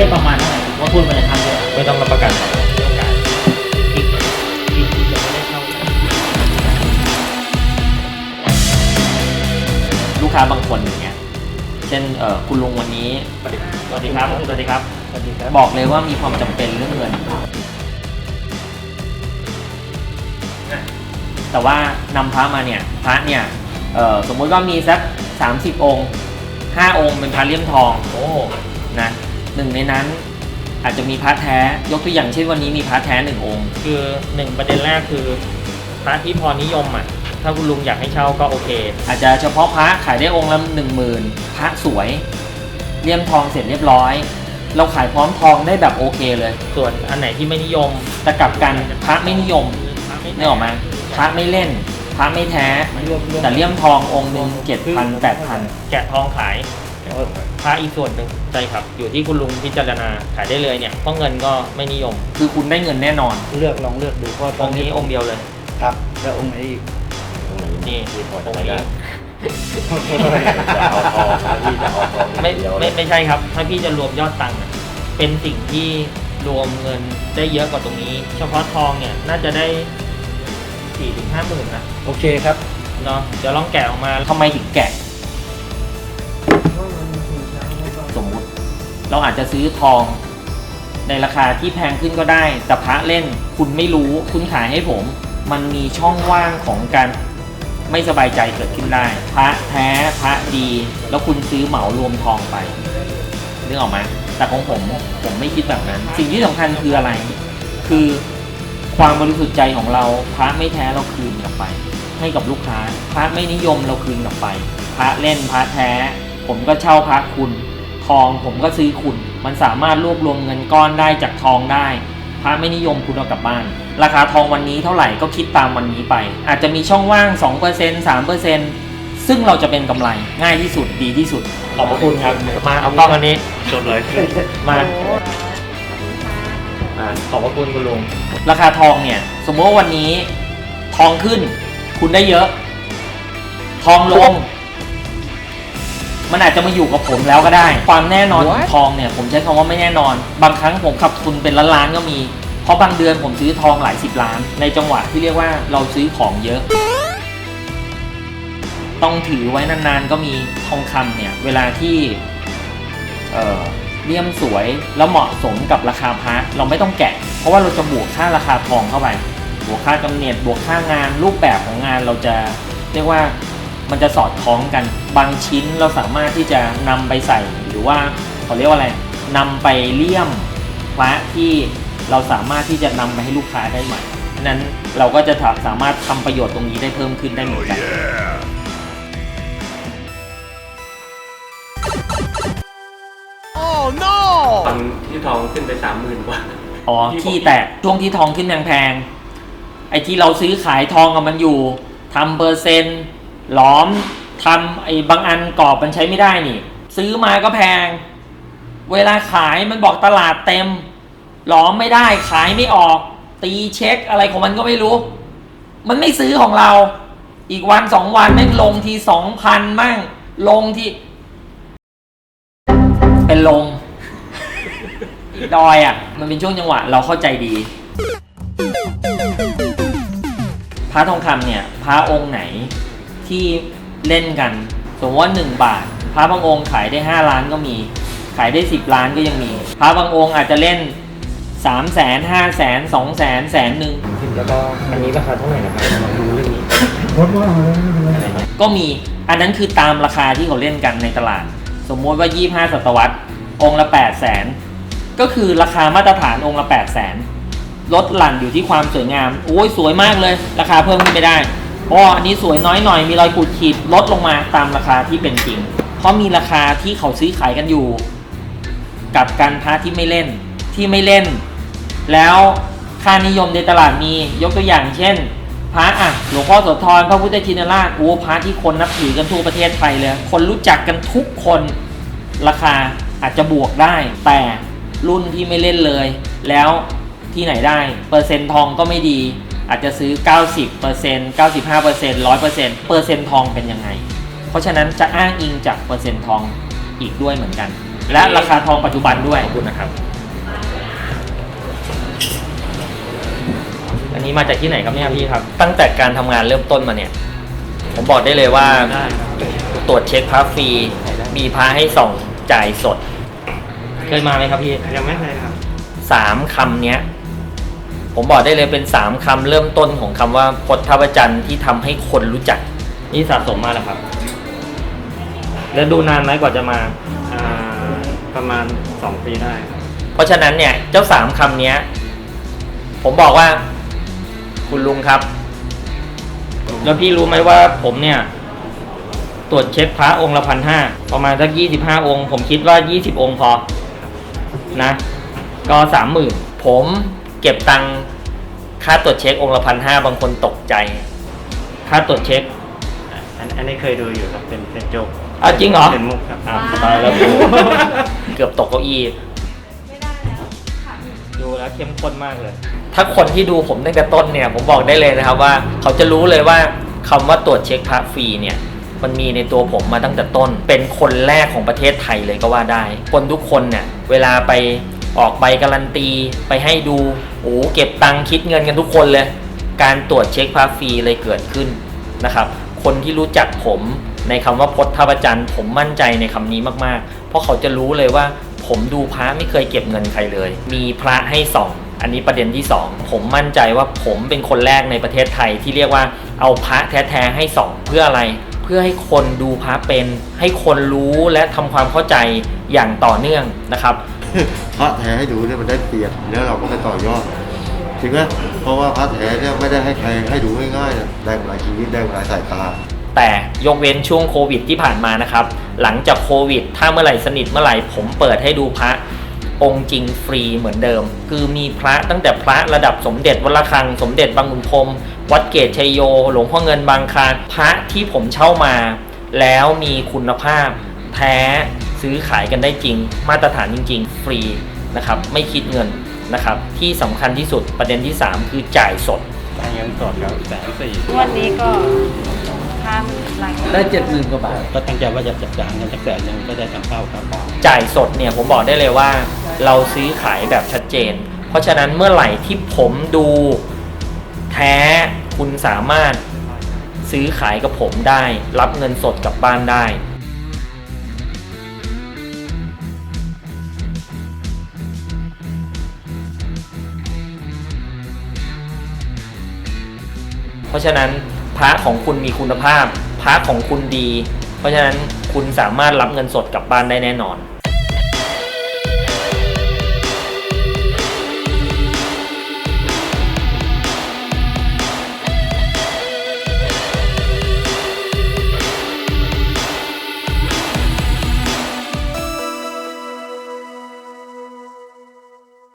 ได้ประมาณเท่าไหร่ผมว่าทุนมันจะทำเยอะไม่ต้องรับประกันครับมีโอกาสอีกอีกเดี๋ยวไม่ได้เข้าลูกค้าบางคนอย่างเงี้ย เช่นเออคุณลุงวันนี้ สวัสดีสวัสดีครับสวัสดีครับ สวัสดีครับ บอกเลยว่ามีความจำเป็นเรื่องเงิน แต่ว่านำพระมาเนี่ยพระเนี่ยเอ่อสมมุติว่ามีสัก30 องค์ 5 องค์เป็นพระเลี่ยมทองโอ้นะ หนึ่งในนั้นอาจจะมีพระแท้ ยกตัวอย่างเช่นวันนี้มีพระแท้หนึ่งองค์ คือหนึ่งประเด็นแรกคือพระที่พอนิยมอะ ถ้าคุณลุงอยากให้เช่าก็โอเค อาจจะเฉพาะพระขายได้องค์ละหนึ่งหมื่นพระสวยเลี่ยมทองเสร็จเรียบร้อย เราขายพร้อมทองได้แบบโอเคเลย ส่วนอันไหนที่ไม่นิยมแต่กลับกันพระไม่นิยมพระไม่นี่ออกมาพระไม่เล่นพระไม่แท้รวมรวมแต่เลี่ยมทององค์หนึ่งเจ็ดพันแปดพันแกะทองขาย พระอีกส่วนหนึ่งใช่ครับ อยู่ที่คุณลุงพิจารณาขายได้เลยเนี่ยเพราะเงินก็ไม่นิยม คือคุณได้เงินแน่นอนเลือกลองเลือกดูเพราะตออนงค์นี้นี้องค์เดียวเลย ครับ แล้วองค์ไหนอีกนี่องค์นี้จะเอาทองที่จะเอาทองไม่ไม่ไม่ใช่ครับ ถ้าพี่จะรวมยอดตังค์อะเป็นสิ่งที่รวมเงินได้เยอะกว่าตรงนี้ เฉพาะทองเนี่ยน่าจะได้สี่ถึงห้าหมื่นนะโอเคครับเนาะเดี๋ยวลองแกะออกมา ทำไมถึงแกะ เราอาจจะซื้อทอง ในราคาที่แพงขึ้นก็ได้ แต่พระเล่นคุณไม่รู้คุณขายให้ผม มันมีช่องว่างของการไม่สบายใจเกิดขึ้นได้ พระแท้พระดี แล้วคุณซื้อเหมารวมทองไปนึกออกไหมแต่ของผมผมไม่คิดแบบนั้น สิ่งที่สำคัญคืออะไร คือความบริสุทธิ์ใจของเราพระไม่แท้เราคืนกลับไป ให้กับลูกค้า พระไม่นิยมเราคืนกลับไป พระเล่นพระแท้ ผมก็เช่าพระคุณ องผมก็ซื้อคุณ มันสามารถรวบรวมเงินก้อนได้จากทองได้พระไม่นิยมคุณเอากลับบ้าน ราคาทองวันนี้เท่าไหร่ก็คิดตามวันนี้ไป อาจจะมีช่องว่าง 2% 3%ซึ่งเราจะเป็นกำไรง่ายที่สุดดีที่สุด ขอบพระคุณครับ มาเอากล้องอันนี้จดเลยมาอ่าขอบพระคุณคุณลุง ราคาทองเนี่ย สมมติว่าวันนี้ทองขึ้น คุณได้เยอะ ทองลง มันอาจจะมาอยู่กับผมแล้วก็ได้ ความแน่นอนของทองเนี่ยผมใช้คำว่าไม่แน่นอน บางครั้งผมขับทุนเป็นล้านๆก็มี เพราะบางเดือนผมซื้อทองหลายสิบล้าน ในจังหวะที่เรียกว่าเราซื้อของเยอะ ต้องถือไว้นานๆก็มีทองคำเนี่ยเวลาที่เอ่อเลี่ยมสวยแล้วเหมาะสมกับราคาพระเราไม่ต้องแกะ เพราะว่าเราจะบวกค่าราคาทองเข้าไป บวกค่ากำเนิดบวกค่างานรูปแบบของงานเราจะเรียกว่า มันจะสอดคล้องกันบางชิ้นเราสามารถที่จะนำไปใส่ หรือว่าเขาเรียกว่าอะไรนำไปเลี่ยมพระที่เราสามารถที่จะนำไปให้ลูกค้าได้ใหม่ฉะนั้นเราก็จะสามารถทำประโยชน์ตรงนี้ได้เพิ่มขึ้นได้เหมือนกัน ตอนที่ทองขึ้นไปสามหมื่นกว่า อ๋อที่แตกช่วงที่ทองขึ้นแพงๆไอ้ที่เราซื้อขายทองกับมันอยู่ทำเปอร์เซ็นต์ หลอมทำไอ้บางอันกรอบมันใช้ไม่ได้นี่ ซื้อมาก็แพง เวลาขายมันบอกตลาดเต็ม หลอมไม่ได้ขายไม่ออก ตีเช็คอะไรของมันก็ไม่รู้ มันไม่ซื้อของเรา อีกวันสองวันแม่งลงทีสองพันมั่ง ลงที่ เป็นลงดอยอะ มันเป็นช่วงจังหวะ เราเข้าใจดีพระทองคำเนี่ยพระองค์ไหน ที่เล่นกัน สมมติว่าหนึ่งบาท พระบางองค์ขายได้ห้าล้านก็มี ขายได้สิบล้านก็ยังมี พระบางองค์อาจจะเล่นสามแสนห้าแสนสองแสนแสนหนึ่งแล้วก็อันนี้ราคาเท่าไหร่นะครับดูเรื่องนี้ก็มีอันนั้นคือตามราคาที่เขาเล่นกันในตลาด สมมติว่า 25 ศตวรรษ องค์ละ 8 0 0แสนก็คือราคามาตรฐานองค์ละ 8 0 0แสนลดหลั่นอยู่ที่ความสวยงาม โอ้ยสวยมากเลย ราคาเพิ่มขึ้นไม่ได้ เพราะอันนี้สวยน้อยหน่อยมีรอยขูดขีดลดลงมาตามราคาที่เป็นจริง เพราะมีราคาที่เขาซื้อขายกันอยู่ กับการพระที่ไม่เล่นที่ไม่เล่น แล้วค่านิยมในตลาดมียกตัวอย่างเช่นพระอะหลวงพ่อโสธรพระพุทธชินราชโอ้พระที่คนนับถือกันทั่วประเทศไทยเลย คนรู้จักกันทุกคนราคาอาจจะบวกได้ แต่รุ่นที่ไม่เล่นเลย แล้วที่ไหนได้ เปอร์เซ็นต์ทองก็ไม่ดี อาจจะซื้อ 90% 95% 100%เปอร์เซ็นต์ทองเป็นยังไง เพราะฉะนั้นจะอ้างอิงจากเปอร์เซ็นต์ทองอีกด้วยเหมือนกัน และราคาทองปัจจุบันด้วยขอบคุณนะครับ อันนี้มาจากที่ไหนครับเนี่ยพี่ครับ ตั้งแต่การทำงานเริ่มต้นมาเนี่ย ผมบอกได้เลยว่าได้ครับตรวจเช็คพระฟรี มีพระให้ส่องจ่ายสด เคยมาไหมครับพี่ยังไม่เคยครับสามคำเนี้ย ผมบอกได้เลยเป็นสามคำเริ่มต้นของคำว่าพจทวจันทร์ที่ทำให้คนรู้จัก นี่สะสมมาแล้วครับ แล้วดูนานไหมกว่าจะมาประมาณสองปีได้ เพราะฉะนั้นเนี่ยเจ้าสามคำเนี้ย ผมบอกว่า คุณลุงครับ แล้วพี่รู้ไหมว่าผมเนี่ย ตรวจเช็คพระองค์ละพันห้าประมาณสักยี่สิบห้าองค์ ผมคิดว่ายี่สิบองค์พอ นะ ก็สามหมื่นผม เก็บตังค่าตรวจเช็คองค์ละพันห้าบางคนตกใจ ค่าตรวจเช็ค อันอันนี้เคยดูอยู่ครับเป็นเป็นโจกอ้าวจริงเหรอ เป็นมุกครับอะตายแล้วกูเกือบตกเก้าอี้ไม่ได้แล้วค่ะดูแล้วเข้มข้นมากเลย ถ้าคนที่ดูผมตั้งแต่ต้นเนี่ย ผมบอกได้เลยนะครับว่า เขาจะรู้เลยว่าคำว่าตรวจเช็คพระฟรีเนี่ย มันมีในตัวผมมาตั้งแต่ต้น เป็นคนแรกของประเทศไทยเลยก็ว่าได้ คนทุกคนเนี่ยเวลาไป ออกใบการันตีไปให้ดูโอ้เก็บตังค์คิดเงินกันทุกคนเลย การตรวจเช็คพระฟรีเลยเกิดขึ้นนะครับ คนที่รู้จักผมในคำว่าพจน์ท่าประจันทร์ผมมั่นใจในคำนี้มากๆ เพราะเขาจะรู้เลยว่า ผมดูพระไม่เคยเก็บเงินใครเลย มีพระให้ส่องอันนี้ประเด็นที่สองผมมั่นใจว่าผมเป็นคนแรกในประเทศไทยที่เรียกว่าเอาพระแท้ๆให้ส่องเพื่ออะไร เพื่อให้คนดูพระเป็น ให้คนรู้และทำความเข้าใจอย่างต่อเนื่องนะครับ พระแท้ให้ดูเนี่ยมันได้เปรียบแล้วเราก็ไปต่อยอดจริงไหมเพราะว่าพระแท้เนี่ยไม่ได้ให้ใครให้ดูง่ายๆนะได้หลายชีวิตได้หลายสายตาแต่ยกเว้นช่วงโควิดที่ผ่านมานะครับ หลังจากโควิด ถ้าเมื่อไหร่สนิทเมื่อไหร่ผมเปิดให้ดูพระองค์จริงฟรีเหมือนเดิม คือมีพระตั้งแต่พระระดับสมเด็จวัดระฆัง สมเด็จบางขุนพรมวัดเกตชัยโย หลวงพ่อเงินบางคลานพระที่ผมเช่ามา แล้วมีคุณภาพ แท้ ซื้อขายกันได้จริง มาตรฐานจริง ๆ ฟรีนะครับไม่คิดเงินนะครับที่สำคัญที่สุดประเด็นที่ 3 คือจ่ายสด จ่ายเงินสดครับแสนสี่วันนี้ก็ห้าหมื่นหลังได้เจ็ดหมื่นกว่าบาท ก็ตั้งใจว่าจะจัดจ่ายเงินสักแสนหนึงก็ได้ทำเข้าครับจ่ายสดเนี่ยผมบอกได้เลยว่า เราซื้อขายแบบชัดเจน เพราะฉะนั้นเมื่อไหร่ที่ผมดูแท้คุณสามารถซื้อขายกับผมได้ รับเงินสดกลับบ้านได้ เพราะฉะนั้นพระของคุณมีคุณภาพพระของคุณดี เพราะฉะนั้นคุณสามารถรับเงินสดกลับบ้านได้แน่นอน